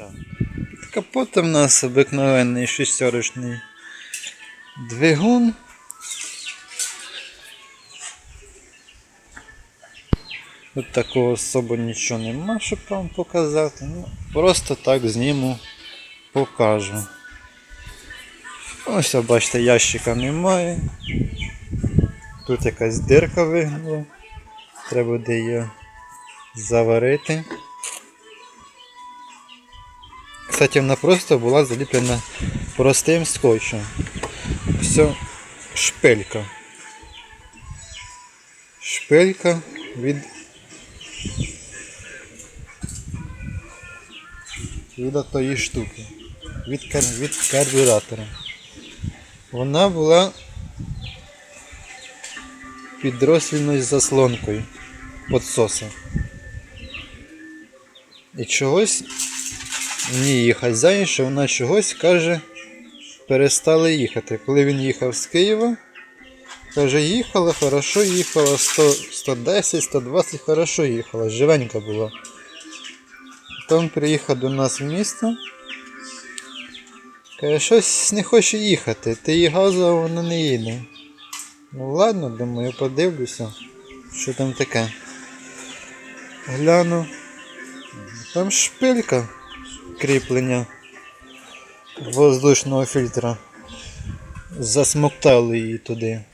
Так. Капот у нас обикновенний шістерочний двигун. Тут такого особо нічого нема, щоб вам показати. Ну, просто так зніму, покажу. Ось, бачите, ящика немає. Тут якась дирка вигнула. Треба буде її заварити. Кстати, вона просто була заліплена простим скотчем. Все, шпилька. Шпилька від. Від тої штуки. Від, кар... від карбюратора. Вона була під розсвільною заслонкою підсоса. І чогось мені її хазяїн, що вона чогось каже, перестала їхати. Коли він їхав з Києва, каже, їхала, хорошо їхала, 100, 110, 120, хорошо їхала, живенька була. Потім приїхав до нас в місто. Каже, щось не хоче їхати, ти її газував, вона не їде. Ну ладно, думаю, подивлюся, що там таке. Гляну. Там шпилька кріплення воздушного фільтра. Засмоктали її туди.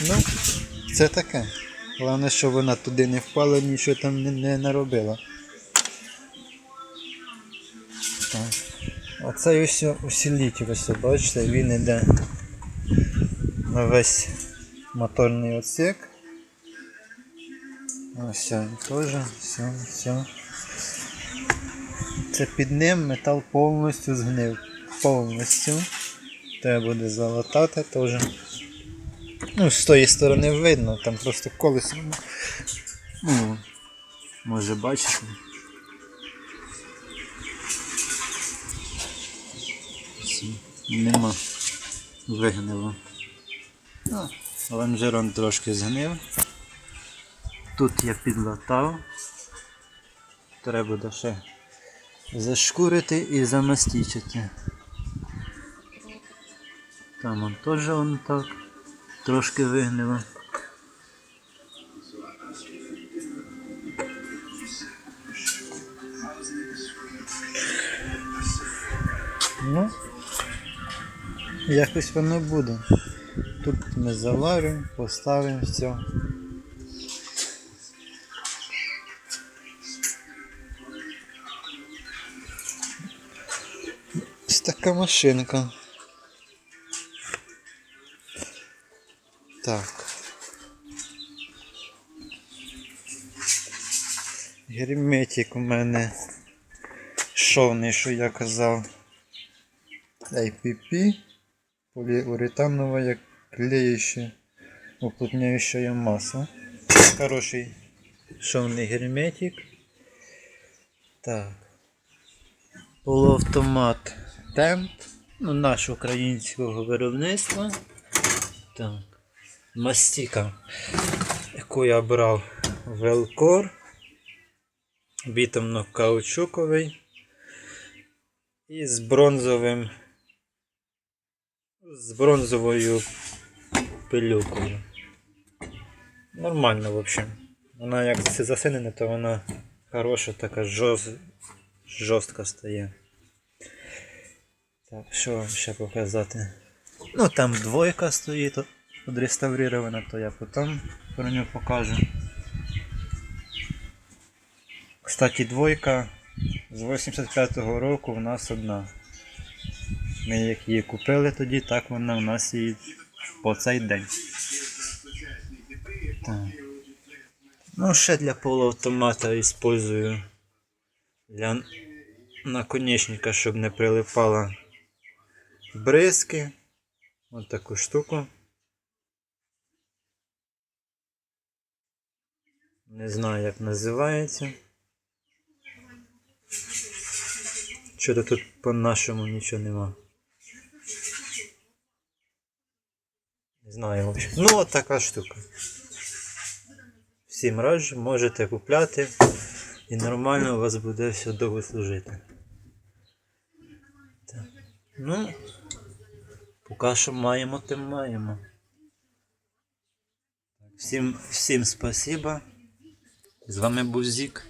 Ну, це таке. Головне, щоб вона туди не впала, нічого там не, не наробила. Так. Оцей ось усилитель, ось бачите, він іде на весь моторний отсек. Ось теж, все, все. Це під ним метал повністю згнив. Повністю. Треба буде залатати теж. Ну, з тої сторони видно, там просто колесо. Ну, може бачите. Нема. Вигнило. Лонжерон трошки згнив. Тут я підлатав. Треба буде ще зашкурити і замастичити. Там он теж он так трошки вигнило. Ну, якось воно буде. Тут ми заваримо, поставимо все. Така машинка. Так. Герметик у мене шовний, що я казав. APP. Полиуретановая клеющая уплотняющая масса. Хороший шовний герметик. Так. Полуавтомат Темп. Ну, наш українського виробництва. Так. Мастіка, яку я брав Велкор. Бітомно-каучуковий. І з бронзовим. З бронзовою пилюкою. Нормально, в общем. Вона як засинена, то вона хороша, така жорст... жорстка стає. Так, що вам ще показати? Ну там двойка стоїть відреставрирована, то я потім про нього покажу. Кстати, двойка з 85-го року у нас одна. Ми як її купили тоді, так вона у нас і по цей день. Так. Ну, ще для полуавтомата использую для наконечника, щоб не прилипала бризки. Ось таку штуку. Не знаю як називається. Що-то тут по-нашому нічого нема. Не знаю, в общем. Ну, от така штука. Всім раджу, можете купляти і нормально у вас буде все довго служити. Ну, поки що маємо, тим маємо. Всім, всім спасибо. З вами був Зік.